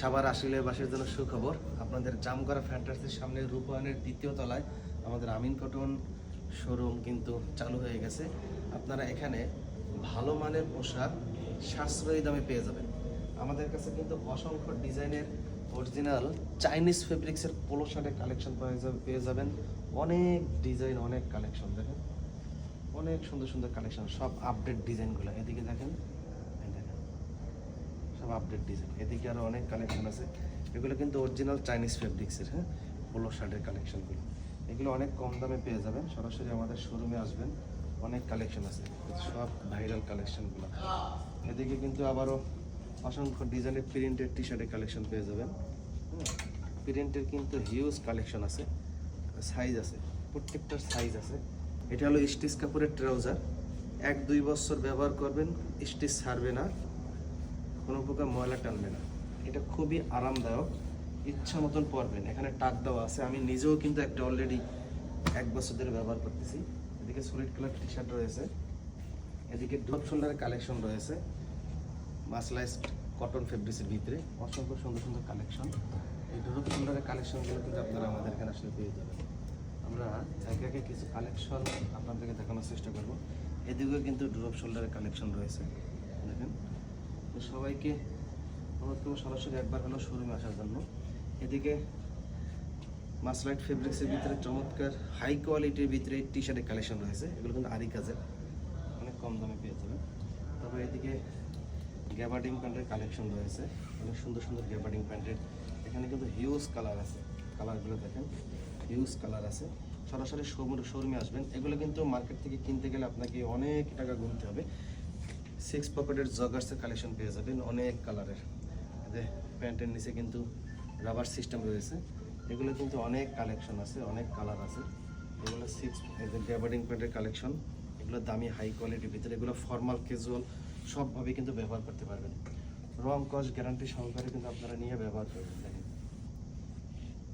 সাবার আশিলেবাসীর জন্য সুখবর। আপনাদের জামগড়া ফ্যান্টাসির সামনে রূপায়ণের দ্বিতীয় তলায় আমাদের আমিন কটন শোরুম কিন্তু চালু হয়ে গেছে। আপনারা এখানে ভালো মানের পোশাক সাশ্রয়ী দামে পেয়ে যাবেন। আমাদের কাছে কিন্তু অসংখ্য ডিজাইনের অরিজিনাল চাইনিজ ফেব্রিক্সের পোলো শার্টের কালেকশন পেয়ে যাবেন। অনেক ডিজাইন অনেক কালেকশন দেখেন। অনেক সুন্দর সুন্দর কালেকশন সব আপডেট ডিজাইনগুলো এদিকে দেখেন সব আপডেট ডিজাইন এদিকে আরও অনেক কালেকশন আছে। এগুলো কিন্তু অরিজিনাল চাইনিজ ফেব্রিক্সের হ্যাঁ? পোলো শার্টের কালেকশনগুলো এগুলো অনেক কম দামে পেয়ে যাবেন। সরাসরি আমাদের শোরুমে আসবেন। অনেক কালেকশন আছে। সব ভাইরাল কালেকশনগুলো এদিকে কিন্তু আবারও অসংখ্য ডিজাইনের প্রিন্টেড টি শার্টের কালেকশন পেয়ে যাবেন। প্রিন্টের কিন্তু হিউজ কালেকশন আছে। সাইজ আছে। প্রত্যেকটার সাইজ আছে। এটা হলো স্টিচ কাপড়ের ট্রাউজার এক দুই বছর ব্যবহার করবেন, স্টিচ ছাড়বে না। কোনো প্রকার ময়লা টানবে না। এটা খুবই আরামদায়ক। ইচ্ছা মতন পরবেন। এখানে টাক দেওয়া আছে। আমি নিজেও কিন্তু একটা অলরেডি এক বছর ধরে ব্যবহার করতেছি। এদিকে সলিড কালার টি শার্ট রয়েছে। এদিকে ড্রপ শোল্ডারের কালেকশন রয়েছে। মাসলাইজড কটন ফেব্রিক্সের ভিতরে। অসংখ্য সুন্দর সুন্দর কালেকশন এই ড্রপ শোল্ডারের কালেকশনগুলো কিন্তু আপনারা আমাদের এখানে আসলে পেয়ে যাবেন। আমরা একে একে কিছু কালেকশন আপনাদেরকে দেখানোর চেষ্টা করব। এদিকেও কিন্তু ড্রপ শোল্ডারের কালেকশন রয়েছে। দেখেন। তো সবাইকে অনুরোধ করব সরাসরি একবার হলো শোরুমে আসার জন্য। এদিকে মাসলাইট ফেব্রিক্সের ভিতরে চমৎকার হাই কোয়ালিটির ভিতরে টি শার্টের কালেকশন রয়েছে। এগুলো কিন্তু আরি কাজের, অনেক কম দামে পেয়ে যাবেন। তারপরে এদিকে গ্যাবার্ডিং প্যান্টের কালেকশন রয়েছে। অনেক সুন্দর সুন্দর গ্যাবার্ডিং প্যান্টের এখানে কিন্তু হিউজ কালার আছে। কালারগুলো দেখেন হিউজ কালার আছে। সরাসরি শোরুমে আসবেন। এগুলো কিন্তু মার্কেট থেকে কিনতে গেলে আপনাকে অনেক টাকা গুনতে হবে। সিক্স পকেটের জগার্সের কালেকশন পেয়ে যাবেন, অনেক কালারের যে প্যান্টের নিচে কিন্তু রাবার সিস্টেম রয়েছে, এগুলো কিন্তু অনেক কালেকশন আছে, অনেক কালার আছে। এগুলো সিক্স গ্যাবার্ডিং প্যান্টের কালেকশন এগুলো দামি হাই কোয়ালিটির ভিতরে এগুলো ফর্মাল ক্যাজুয়াল সবভাবে কিন্তু ব্যবহার করতে পারবেন। রং কস গ্যারান্টি সহকারে কিন্তু আপনারা নিয়ে ব্যবহার করবেন, দেখেন।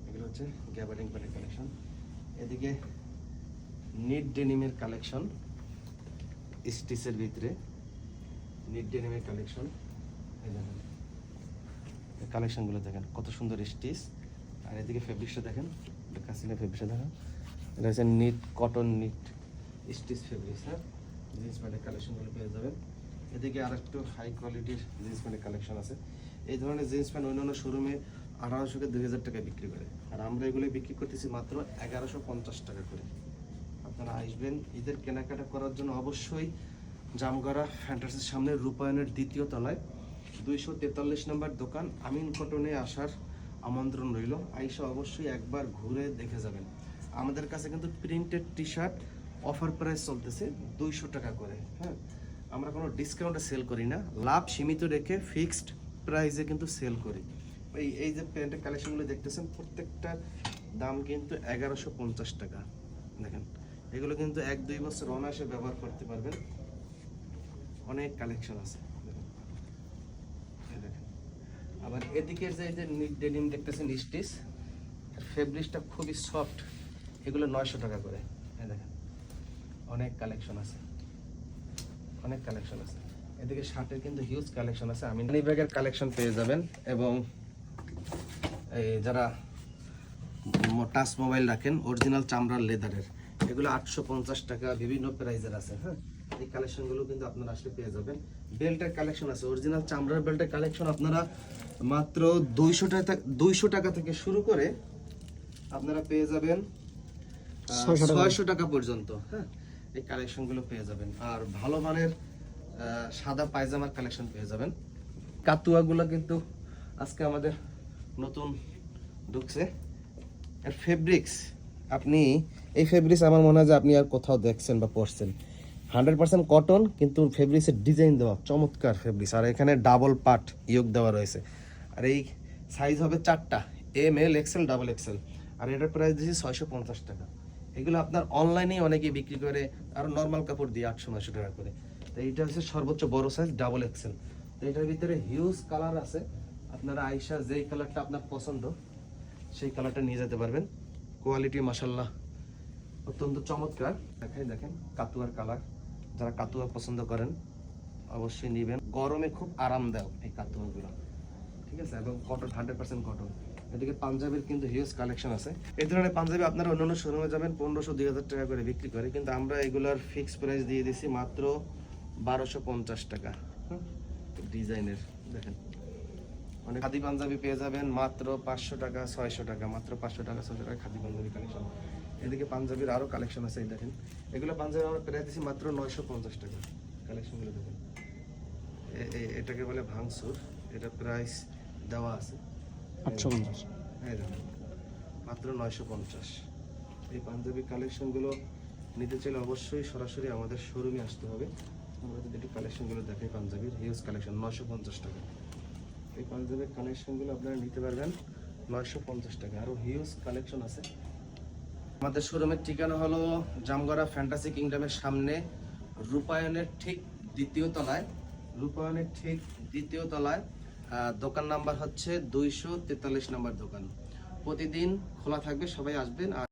এগুলো হচ্ছে গ্যাবার্ডিং প্যান্টের কালেকশন এদিকে নিট ডেনিমের কালেকশন স্টিচের ভিতরে। নিট ডেনিমের কালেকশন কালেকশনগুলো দেখেন। কত সুন্দর স্টিচ। আর এদিকে ফেব্রিক্সটা দেখেন কাসিনা ফেব্রিক্সটা দেখেন। এটা হচ্ছে knit cotton knit stitch fabrics হ্যাঁ? জিন্স প্যান্টের কালেকশনগুলো পেয়ে যাবেন। এদিকে আর একটু হাই কোয়ালিটির জিন্স প্যান্টের কালেকশন আছে। এই ধরনের জিন্স প্যান্ট অন্যান্য শোরুমে আঠারোশো থেকে দুই হাজার টাকা বিক্রি করে। আর আমরা এগুলো বিক্রি করতেছি মাত্র এগারোশো পঞ্চাশ টাকা করে। আপনারা আসবেন ঈদের কেনাকাটা করার জন্য অবশ্যই জামগড়া ফ্যান্টাসির সামনে রূপায়ণের দ্বিতীয় তলায়। দুইশো তেতাল্লিশ নম্বর দোকান আমিন কটনে আসার আমন্ত্রণ রইল। আইসা অবশ্যই একবার ঘুরে দেখে যাবেন। আমাদের কাছে কিন্তু printed T shirt offer price চলতেছে দুইশো টাকা করে হ্যাঁ? আমরা কোনো ডিসকাউন্টে সেল করি না। লাভ সীমিত রেখে ফিক্সড প্রাইসে কিন্তু সেল করি। এই এই যে প্যান্টের কালেকশনগুলো দেখতেছেন প্রত্যেকটার দাম কিন্তু এগারোশো পঞ্চাশ টাকা। দেখেন, এগুলো কিন্তু এক দুই বছর অনায়াসে ব্যবহার করতে পারবেন। অনেক কালেকশন আছে। আবার এদিকের যে যে ডেনিম দেখতেছেন স্টিচ ফেব্রিক্সটা খুবই সফট এগুলো নয়শো টাকা করে। এই দেখেন, অনেক কালেকশন আছে। অনেক কালেকশন আছে। এদিকে শার্টের কিন্তু হিউজ কালেকশন আছে। আমি মানি ব্যাগের কালেকশন পেয়ে যাবেন এবং এই যারা টাচ মোবাইল রাখেন অরিজিনাল চামড়ার লেদারের এগুলো আটশো পঞ্চাশ টাকা বিভিন্ন প্রাইজের আছে হ্যাঁ? এই কালেকশনগুলো কিন্তু আপনারা আসলে পেয়ে যাবেন। বেল্টের কালেকশন আছে অরিজিনাল চামড়ার বেল্টের কালেকশন আপনারা মাত্র দুইশো টাকা দুইশো টাকা থেকে শুরু করে আপনারা পেয়ে যাবেন ছয়শো টাকা। পর্যন্ত হ্যাঁ এই কালেকশনগুলো পেয়ে যাবেন। আর ভালো মানের সাদা পায়জামার কালেকশন পেয়ে যাবেন। কাতুয়াগুলো কিন্তু আজকে আমাদের নতুন ঢুকছে। আর ফেব্রিক্স আপনি এই ফেব্রিক্স আমার মনে হয় যে আপনি আর কোথাও দেখছেন বা পড়ছেন। হান্ড্রেড পার্সেন্ট কটন, কিন্তু ফেব্রিক্সের ডিজাইন দেওয়া চমৎকার ফেব্রিক্স। আর এখানে ডাবল পার্ট ইয়োগ দেওয়া রয়েছে। আর এই সাইজ হবে চারটা। M L XL double XL আর এটার প্রাইস দিয়েছি ছয়শো পঞ্চাশ টাকা। এগুলো আপনার অনলাইনেই অনেকে বিক্রি করে, আর নর্মাল কাপড় দিয়ে আটশো নয়শো টাকা করে। তো এইটা হচ্ছে সর্বোচ্চ বড় সাইজ ডাবল এক্সেল তো এটার ভিতরে হিউজ কালার আছে। আপনারা আইসা যেই কালারটা আপনার পছন্দ, সেই কালারটা নিয়ে যেতে পারবেন। কোয়ালিটি মাসাল্লাহ অত্যন্ত চমৎকার। দেখাই, দেখেন কাতুয়ার কালার যারা কাতুয়া পছন্দ করেন, অবশ্যই নেবেন। গরমে খুব আরামদায়ক এই কাতুয়াগুলো। ঠিক আছে? এবং কটন হান্ড্রেড পার্সেন্ট কটন এদিকে পাঞ্জাবির কিন্তু হিউজ কালেকশন আছে। এই ধরনের পাঞ্জাবি আপনারা অন্যান্য শোরুমে যাবেন, পনেরোশো, দুই হাজার টাকা করে বিক্রি করে। কিন্তু আমরা এগুলোর ফিক্স প্রাইস দিয়ে দিছি মাত্র বারোশো পঞ্চাশ টাকা। ডিজাইনের, দেখেন। অনেক খাদি পাঞ্জাবি পেয়ে যাবেন মাত্র পাঁচশো টাকা, ছয়শো টাকা, মাত্র পাঁচশো টাকা, ছয়শো টাকা খাদি পাঞ্জাবি কালেকশন এদিকে পাঞ্জাবির আরও কালেকশন আছে এই দেখেন। এগুলো পাঞ্জাবি আমরা প্রায় দিচ্ছি মাত্র নয়শো পঞ্চাশ টাকা কালেকশনগুলো দেখেন। এটাকে বলে ভাঙসুর এটা প্রাইস দেওয়া আছে। আটশো পঞ্চাশ। এই দেখেন মাত্র নয়শো পঞ্চাশ। এই পাঞ্জাবি কালেকশনগুলো নিতে চাইলে অবশ্যই সরাসরি আমাদের শোরুমে আসতে হবে। আমরা যদি একটু কালেকশনগুলো দেখাই পাঞ্জাবির হিউজ কালেকশন নয়শো পঞ্চাশ টাকা। এই পাঞ্জাবির কালেকশনগুলো আপনারা নিতে পারবেন নয়শো পঞ্চাশ টাকা। আরও হিউজ কালেকশন আছে। আমাদের শোরুমের ঠিকানা হলো জামগড়া ফ্যান্টাসি কিংডমের সামনে রূপায়নের ঠিক দ্বিতীয় তলায় রূপায়নের ঠিক দ্বিতীয় তলায় দোকান নাম্বার হচ্ছে দুইশো তেতাল্লিশ নাম্বার দোকান। প্রতিদিন খোলা থাকবে, সবাই আসবেন আর